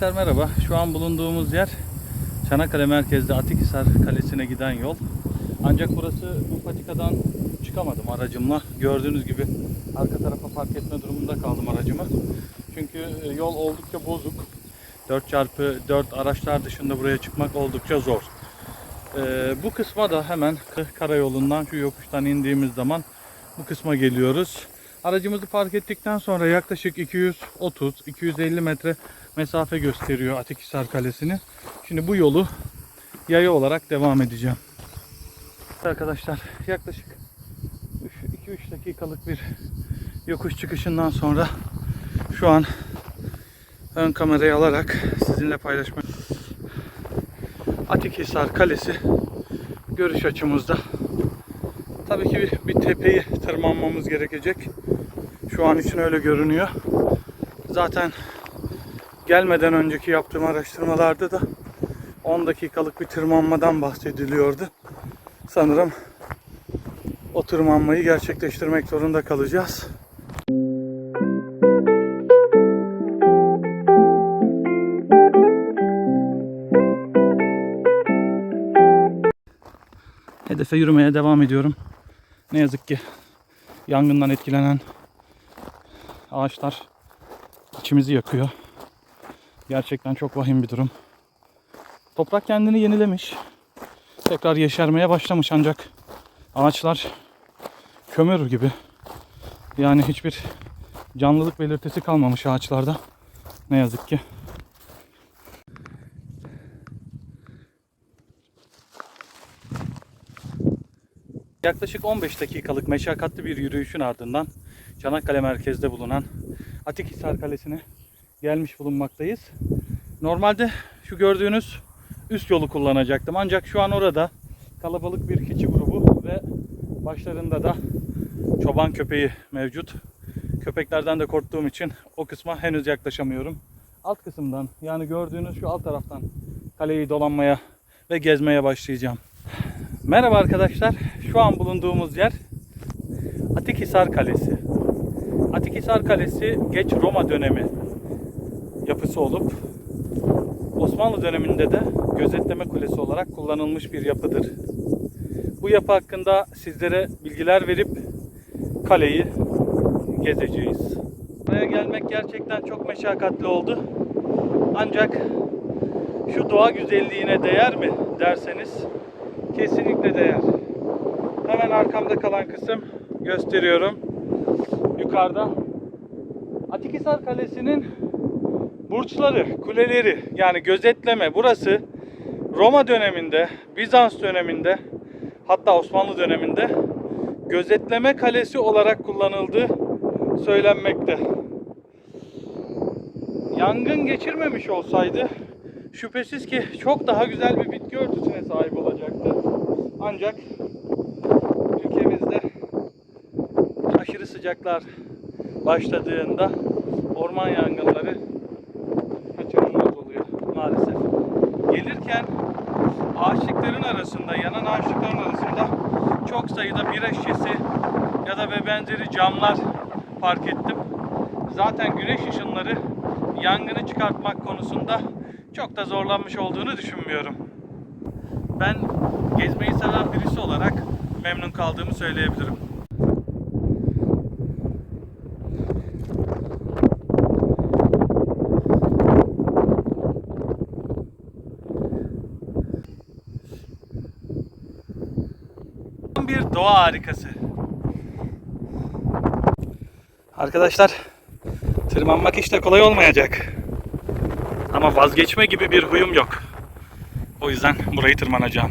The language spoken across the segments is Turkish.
Arkadaşlar merhaba. Şu an bulunduğumuz yer Çanakkale merkezde Atikhisar Kalesi'ne giden yol. Ancak burası bu patikadan çıkamadım aracımla. Gördüğünüz gibi arka tarafa park etme durumunda kaldım aracımı. Çünkü e, yol oldukça bozuk. 4x4 araçlar dışında buraya çıkmak oldukça zor. Ee, bu kısma da hemen karayolundan şu yokuştan indiğimiz zaman bu kısma geliyoruz. Aracımızı park ettikten sonra yaklaşık 230-250 metre mesafe gösteriyor Atikhisar Kalesi'ni. Şimdi bu yolu yaya olarak devam edeceğim. Arkadaşlar yaklaşık 2-3 dakikalık bir yokuş çıkışından sonra şu an ön kamerayı alarak sizinle paylaşmak Atikhisar Kalesi görüş açımızda. Tabii ki bir, bir tepeyi tırmanmamız gerekecek. Şu an için öyle görünüyor. Zaten gelmeden önceki yaptığım araştırmalarda da 10 dakikalık bir tırmanmadan bahsediliyordu. Sanırım o tırmanmayı gerçekleştirmek zorunda kalacağız. Hedefe yürümeye devam ediyorum. Ne yazık ki yangından etkilenen ağaçlar içimizi yakıyor. Gerçekten çok vahim bir durum. Toprak kendini yenilemiş. Tekrar yeşermeye başlamış ancak ağaçlar kömür gibi. Yani hiçbir canlılık belirtisi kalmamış ağaçlarda. Ne yazık ki. Yaklaşık 15 dakikalık meşakkatli bir yürüyüşün ardından Çanakkale merkezde bulunan Atikhisar Kalesi'ne gelmiş bulunmaktayız. Normalde şu gördüğünüz üst yolu kullanacaktım. Ancak şu an orada kalabalık bir keçi grubu ve başlarında da çoban köpeği mevcut. Köpeklerden de korktuğum için o kısma henüz yaklaşamıyorum. Alt kısımdan yani gördüğünüz şu alt taraftan kaleyi dolanmaya ve gezmeye başlayacağım. Merhaba arkadaşlar. Şu an bulunduğumuz yer Atikhisar Kalesi. Atikhisar Kalesi geç Roma dönemi yapısı olup Osmanlı döneminde de gözetleme kulesi olarak kullanılmış bir yapıdır. Bu yapı hakkında sizlere bilgiler verip kaleyi gezeceğiz. Buraya gelmek gerçekten çok meşakkatli oldu. Ancak şu doğa güzelliğine değer mi derseniz kesinlikle değer. Hemen arkamda kalan kısım gösteriyorum. Yukarıda Atikhisar Kalesi'nin burçları, kuleleri yani gözetleme burası Roma döneminde, Bizans döneminde hatta Osmanlı döneminde gözetleme kalesi olarak kullanıldığı söylenmekte. Yangın geçirmemiş olsaydı şüphesiz ki çok daha güzel bir bitki örtüsüne sahip olacaktı. Ancak ülkemizde aşırı sıcaklar başladığında orman yangınları ağaçlıkların arasında, yanan ağaçlıkların arasında çok sayıda bira şişesi ya da ve benzeri camlar fark ettim. Zaten güneş ışınları yangını çıkartmak konusunda çok da zorlanmış olduğunu düşünmüyorum. Ben gezmeyi seven birisi olarak memnun kaldığımı söyleyebilirim. Bir doğa harikası. Arkadaşlar tırmanmak de kolay olmayacak. Ama vazgeçme gibi bir huyum yok. O yüzden burayı tırmanacağım.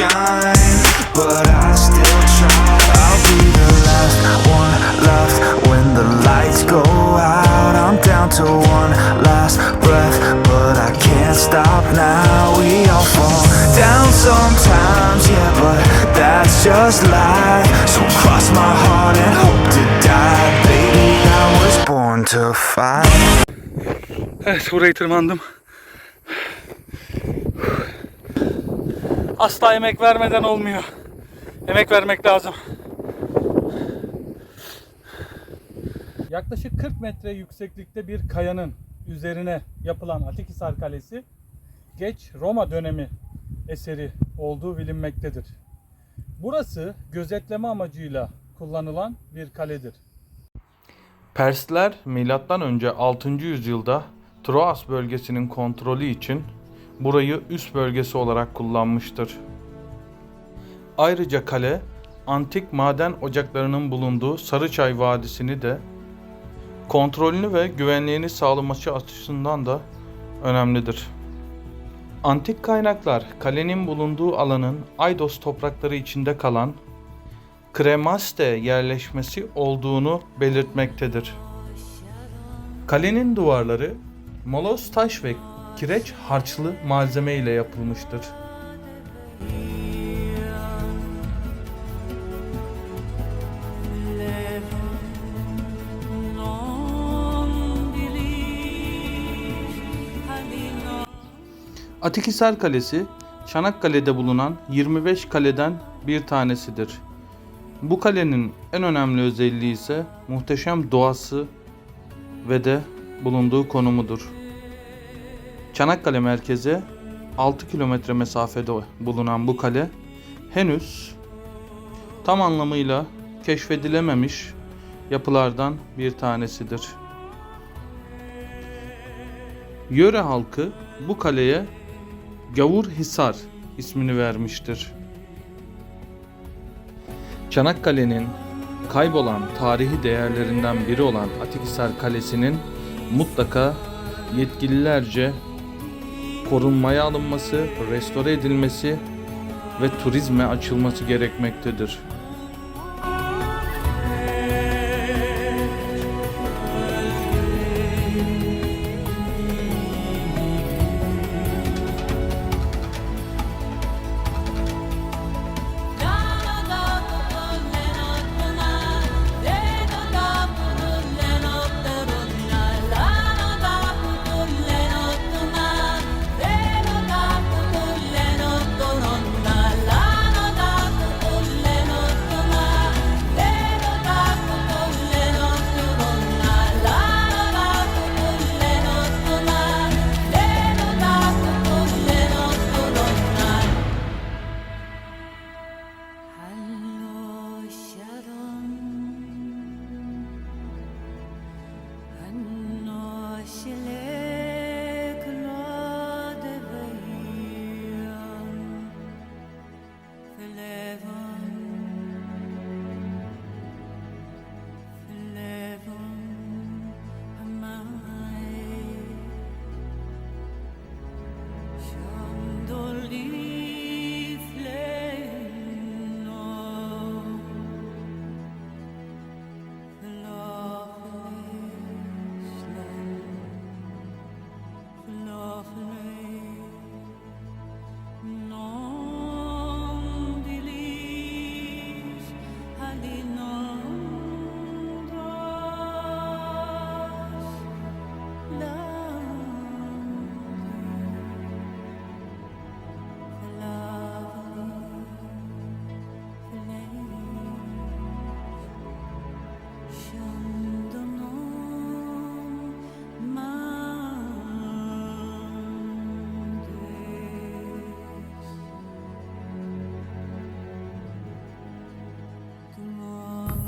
Shine, but I still try. I'll be the last one left when the lights go out. I'm down to one last breath, but I can't stop now. We all fall down sometimes, yeah, but that's just life. So cross my heart and hope to die. Baby, I was born to fight. Asla emek vermeden olmuyor. Emek vermek lazım. Yaklaşık 40 metre yükseklikte bir kayanın üzerine yapılan Atikhisar Kalesi geç Roma dönemi eseri olduğu bilinmektedir. Burası gözetleme amacıyla kullanılan bir kaledir. Persler M.Ö. 6. yüzyılda Troas bölgesinin kontrolü için burayı üst bölgesi olarak kullanmıştır. Ayrıca kale, antik maden ocaklarının bulunduğu Sarıçay Vadisi'ni de kontrolünü ve güvenliğini sağlaması açısından da önemlidir. Antik kaynaklar kalenin bulunduğu alanın Aydos toprakları içinde kalan Kremaste yerleşmesi olduğunu belirtmektedir. Kalenin duvarları moloz taş ve kireç harçlı malzeme ile yapılmıştır. Atikhisar Kalesi, Çanakkale'de bulunan 25 kaleden bir tanesidir. Bu kalenin en önemli özelliği ise muhteşem doğası ve de bulunduğu konumudur. Çanakkale merkeze 6 kilometre mesafede bulunan bu kale henüz tam anlamıyla keşfedilememiş yapılardan bir tanesidir. Yöre halkı bu kaleye Gavurhisar ismini vermiştir. Çanakkale'nin kaybolan tarihi değerlerinden biri olan Atikhisar Kalesi'nin mutlaka yetkililerce korunmaya alınması, restore edilmesi ve turizme açılması gerekmektedir.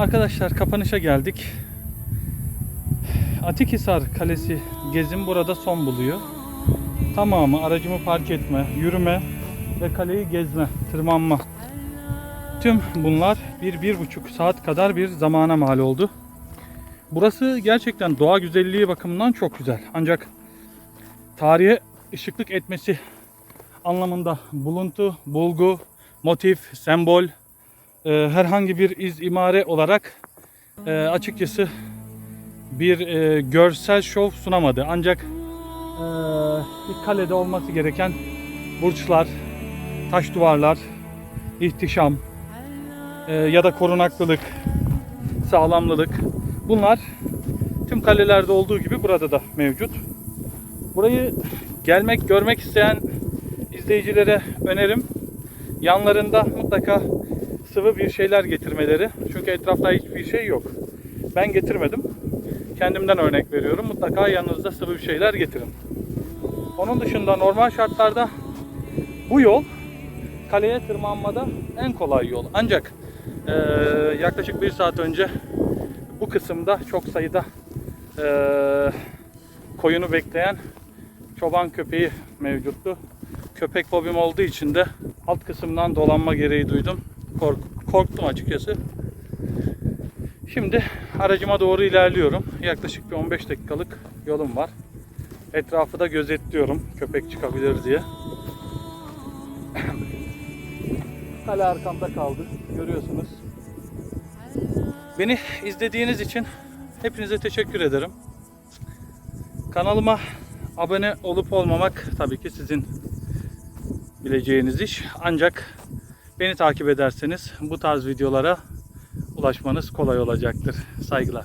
Arkadaşlar kapanışa geldik. Atikhisar Kalesi gezim burada son buluyor. tamamı aracımı park etme, yürüme ve kaleyi gezme, tırmanma. Tüm bunlar bir, bir buçuk saat kadar bir zamana mal oldu. Burası gerçekten doğa güzelliği bakımından çok güzel. Ancak tarihe ışıklık etmesi anlamında buluntu, bulgu, motif, sembol, e, herhangi bir iz imare olarak e, açıkçası bir e, görsel şov sunamadı. Ancak e, bir kalede olması gereken burçlar, taş duvarlar, ihtişam e, ya da korunaklılık, sağlamlılık bunlar tüm kalelerde olduğu gibi burada da mevcut. Burayı gelmek, görmek isteyen izleyicilere önerim. Yanlarında mutlaka sıvı bir şeyler getirmeleri. Çünkü etrafta hiçbir şey yok. Ben getirmedim. Kendimden örnek veriyorum. Mutlaka yanınızda sıvı bir şeyler getirin. Onun dışında normal şartlarda bu yol kaleye tırmanmada en kolay yol. Ancak eee, yaklaşık bir saat önce bu kısımda çok sayıda eee, koyunu bekleyen çoban köpeği mevcuttu. Köpek fobim olduğu için de alt kısımdan dolanma gereği duydum. Kork- korktum açıkçası. Şimdi aracıma doğru ilerliyorum. Yaklaşık bir 15 dakikalık yolum var. Etrafı da gözetliyorum köpek çıkabilir diye. Kale arkamda kaldı. Görüyorsunuz. Beni izlediğiniz için hepinize teşekkür ederim. Kanalıma abone olup olmamak tabii ki sizin bileceğiniz iş. Ancak beni takip ederseniz bu tarz videolara ulaşmanız kolay olacaktır. Saygılar.